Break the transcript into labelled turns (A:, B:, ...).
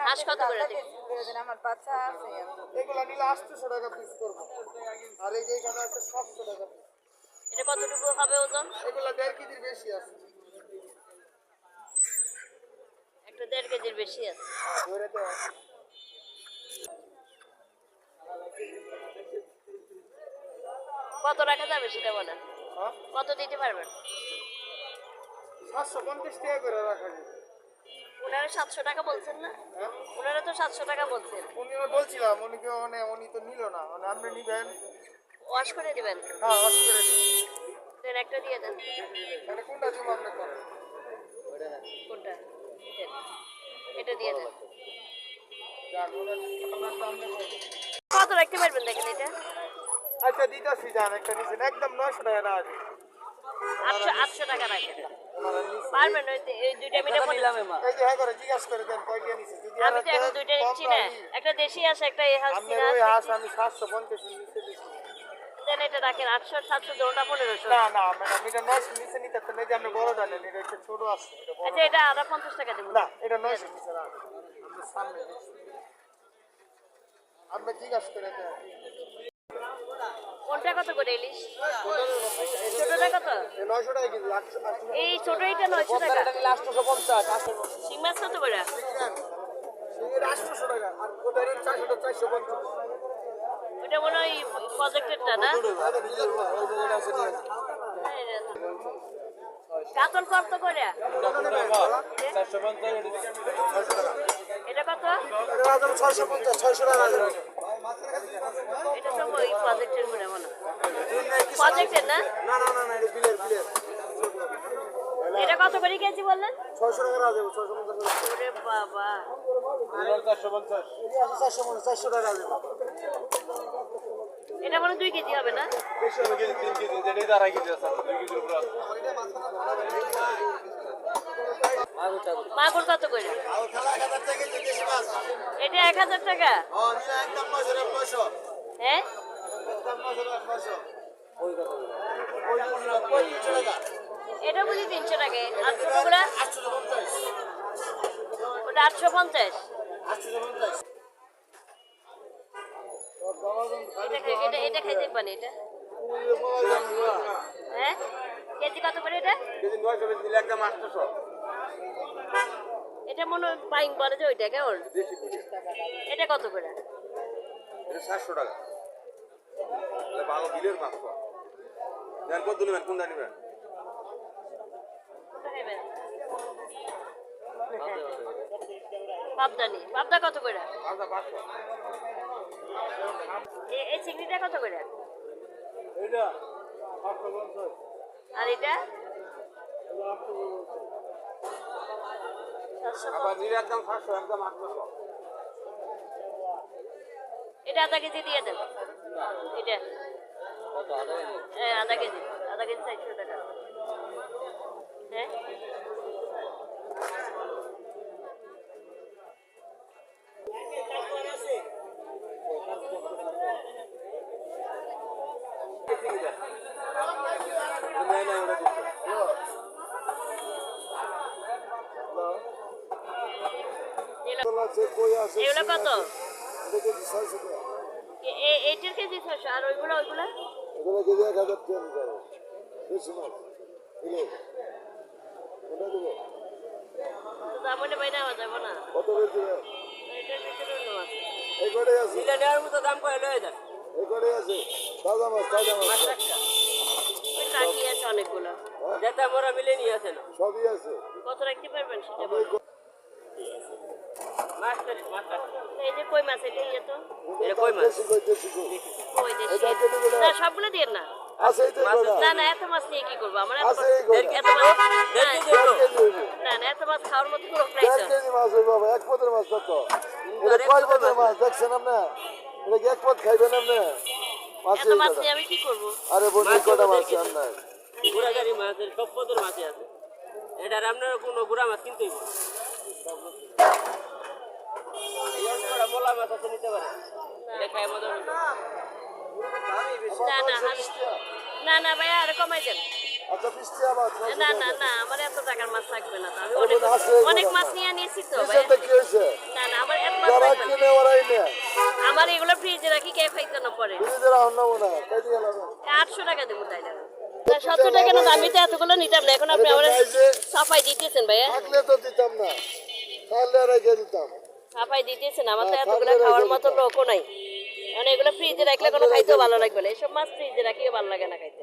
A: হাঁস কত করে
B: টাকা
A: দিবেন?
B: কেজি করে দেন, আমার বাচ্চা আছে।
C: এগুলা নিলে আটশোশো টাকা পিস করব। আর এই যে এখানে আছে সাতশো টাকা
A: এটা কতটুকু হবে ওজন?
C: এগুলা দেড় কেজির বেশি আছে।
A: একটা দেড় কেজির বেশি আছে। কত রাখা যাবে সেটা বলেন?
C: হ্যাঁ?
A: কত দিতে পারবেন?
C: সাতশো পঞ্চাশ টাকা করে রাখা যাবে।
A: ওনারা সাতশো টাকা বলছেন না?
C: হ্যাঁ?
A: ওনারা তো সাতশো টাকা বলছেন।
C: উনি বলছিলাম উনিকে মানে উনি তো নিল না। মানে আপনি নিবেন?
A: ওয়াশ করে দিবেন।
C: হ্যাঁ হস করে দেন
A: একটা দিয়ে দেন।
C: এটা কোনটা দিব আপনার
A: কোনটা? এটা দিয়ে দেন। কত রাখতে পারবেন দেখেন এটা?
C: আচ্ছা দিতেছি যান একটা নিচে একদম নয়শো টাকা না আছে
A: আটশো আটশো টাকা রাখেন। পারবেন এই দুইটা মিলে পনেরো
C: এই যে হ্যাঁ করে জিজ্ঞাসা করে দেন কয়টা নিচে যদি
A: আমি তো এখন দুইটা নিচ্ছি না। একটা দেশি আছে একটা এই হাঁস
C: আপনার ওই হাঁস আমি সাতশো পঞ্চাশের নিচে দিচ্ছি
A: দেন এটা রাখেন আটশো সাতশো দোটা পনেরোশো।
C: না না ম্যাডাম এটা নয়শো নিচে নিতে পারতেন এই যে আপনি বড় জানেন এটা একটু ছোট আছে
A: আচ্ছা এটা আধা পঞ্চাশ টাকা দেবো।
C: না এটা নয়শো নিচে না আপনার সামনে আপনি জিজ্ঞাসা করে দেন।
A: কোনটা কত করে ইলিশ ছোটটা কত? এই ছোট এটা নয়শো টাকা। শিং মাছ কত করে?
C: ওটা
A: মনে হয় প্রজেক্টেরটা না? কাতল কত করে। এটা কত?
C: ছয়শো পঞ্চাশ, ছয়শো টাকা
A: এটা তো ওই প্রজেক্টের মনে মনে প্রজেক্টের না?
C: না না না না এটা বিলের বিলের
A: এটা কত করে কেজি বললেন?
C: টাকা
A: ওরে বাবা।
C: চারশো পঞ্চাশ। চারশো পঞ্চাশ চারশো টাকা দেবো।
A: এটা মনে হয় দুই কেজি হবে না?
C: একদম নয়শো টাকা নয়শো ওই তিনশো টাকা?
A: এটা বুঝি তিনশো টাকা। আর ছোটগুলা ওটা আটশো পঞ্চাশ। এটা এটা এটা খাইতে পানি এটা। হ্যাঁ কেজি কত করে এটা?
C: কেজি নয়শো দিলে একদম আটশোশো।
A: এটা মনে হয় বাইং বলে যে ওইটা কেমন? এটা কত করে?
D: এটা সাতশো টাকা। ভালো বিলের মাছ নেন কত নেবেন? কোনটা নেবেন?
A: পাবদানি পাবদা কত করে? এই চিংড়িটা কত করে?
C: এটা
A: আর এটা সাতশো
D: আবার নিলে একদম সাতশো একদম আটশোশো
A: এটা আধা কেজি দিয়ে দেন এটা। হ্যাঁ আধা কেজি। আধা কেজি চারশো টাকা। হ্যাঁ? এগুলো কত? এইটার কেজি ছশো আর ওইগুলো ওইগুলো?
C: এগুলো কেজি এক হাজার টাকা নিতে বেশি মাছ কিলো। ওটা দেবো?
A: তো দাম হলে বাইরে নেওয়া যাবে না।
C: কত বেশি
A: এটার ভিতরে অন্য মাছ
C: এই কটাই আছে
A: নেওয়ার মতো দাম করে লয়ে যান
C: এই কটাই আছে তাজা মাছ তাজা মাছ
A: কাকি আছে অনেকগুলো।
E: যেটা মোরা মিলে নিয়ে
C: সবই আছে।
A: কত রাখতে পারবেন সেটা
C: ওই
A: বলুন।
C: ক-
E: মাছ কাটি মাছ কাটি
A: এই যে কই মাছ এটা ইয়ে তো
E: এটা কই মাছ?
C: কই, দেশি কই।
A: কই দেশি
C: এটা কেটে দিলে-
A: না সবগুলো দিয়ে না
C: আছে এই তো এই কটা।
A: না না এত মাছ নিয়ে কি করব আমার এত মাছ
C: এই
A: এত মাছ না। না না এত মাছ খাওয়ার মতো লোক নাই
C: দেড় কেজি মাছ হইবে বাবা, এক পদের মাছ কত? এটা কয় পদের মাছ দেখছেন আপনি? এটা কি এক পদ খাইবেন আপনি? মাছ
A: এত মাছ নিয়ে আমি কি করব
C: আরে বোন কটা মাছ আর নাই।
E: গুড়াগাড়ি মাছ এর সব পদের মাছই আছে এটা আপনার কোনো গুড়া মাছ কিনতেই মোলা মাছ আছে নিতে পারে এটা মজা হইবে।
A: না না না না ভাইয়া আর কমাই দেন। না না না আমার এত টাকার মাছ লাগবে না আমি অনেক অনেক মাছ
C: মাছ।
A: নিয়ে নিয়েছি তো ভাইয়া।
C: কিসেরটা কি হয়েছে?
A: না। না আমার এগুলো ফ্রিজে রাখি কে খাইতে না পরে।
F: ফ্রিজে না
A: টাকা দেবো তাই না সত্তর টাকা না আমি তো এতগুলো নিতাম না এখন আপনি আমার সাফাই দিতেছেন ভাইয়া।
F: থাকলে তো দিতাম না থাকলে রেখে দিতাম।
A: সাফাই দিতেছেন আমার তো
F: হ্যাঁ,
A: এতগুলো খাওয়ার মতো। লোকও নাই। মানে এগুলো ফ্রিজে রাখলে কোনো খাইতেও ভালো লাগবে না। এসব মাছ ফ্রিজে রাখিও ভালো লাগে না খাইতে।